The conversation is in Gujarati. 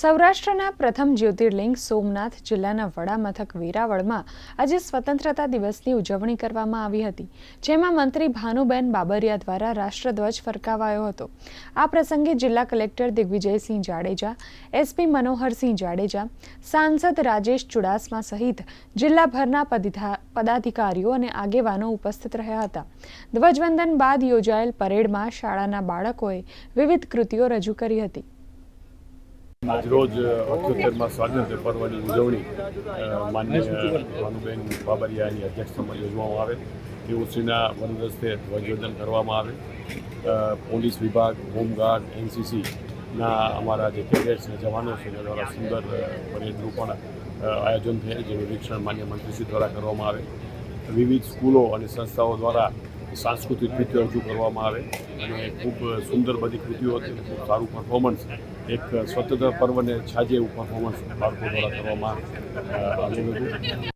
સૌરાષ્ટ્રના પ્રથમ જ્યોતિર્લિંગ સોમનાથ જિલ્લાના વડા મથક વેરાવળમાં આજે સ્વતંત્રતા દિવસની ઉજવણી કરવામાં આવી હતી, જેમાં મંત્રી ભાનુબેન બાબરિયા દ્વારા રાષ્ટ્રધ્વજ ફરકાવાયો હતો. આ પ્રસંગે જિલ્લા કલેક્ટર દિગ્વિજયસિંહ જાડેજા, એસપી મનોહરસિંહ જાડેજા, સાંસદ રાજેશ ચુડાસમા સહિત જિલ્લાભરના પદિધા- પદાધિકારીઓ અને આગેવાનો ઉપસ્થિત રહ્યા હતા. ધ્વજવંદન બાદ યોજાયેલ પરેડમાં શાળાના બાળકોએ વિવિધ કૃતિઓ રજૂ કરી હતી. આજરોજ અઠ્યોતેરમાં સ્વાતંત્ર્ય પર્વની ઉજવણી માન્ય ભાનુબેન બાબરિયાની અધ્યક્ષતામાં યોજવામાં આવે. તેઓશ્રીના વનરસ્તે ધ્વજવંદન કરવામાં આવે. પોલીસ વિભાગ, હોમગાર્ડ, એનસીસીના અમારા જે કેડેટ્સ અને જવાનો છે, એના દ્વારા સુંદર પરેડનું પણ આયોજન થયેલ જેનું નિરીક્ષણ માન્ય મંત્રીશ્રી દ્વારા કરવામાં આવે. વિવિધ સ્કૂલો અને સંસ્થાઓ દ્વારા સાંસ્કૃતિક કૃતિઓ રજૂ કરવામાં આવે અને ખૂબ સુંદર બધી કૃતિઓ હતી ખૂબ સારું પરફોર્મન્સ એક સ્વતંત્ર પર્વને છાજે એવું પરફોર્મન્સ બાળકો દ્વારા કરવામાં આવેલું હતું.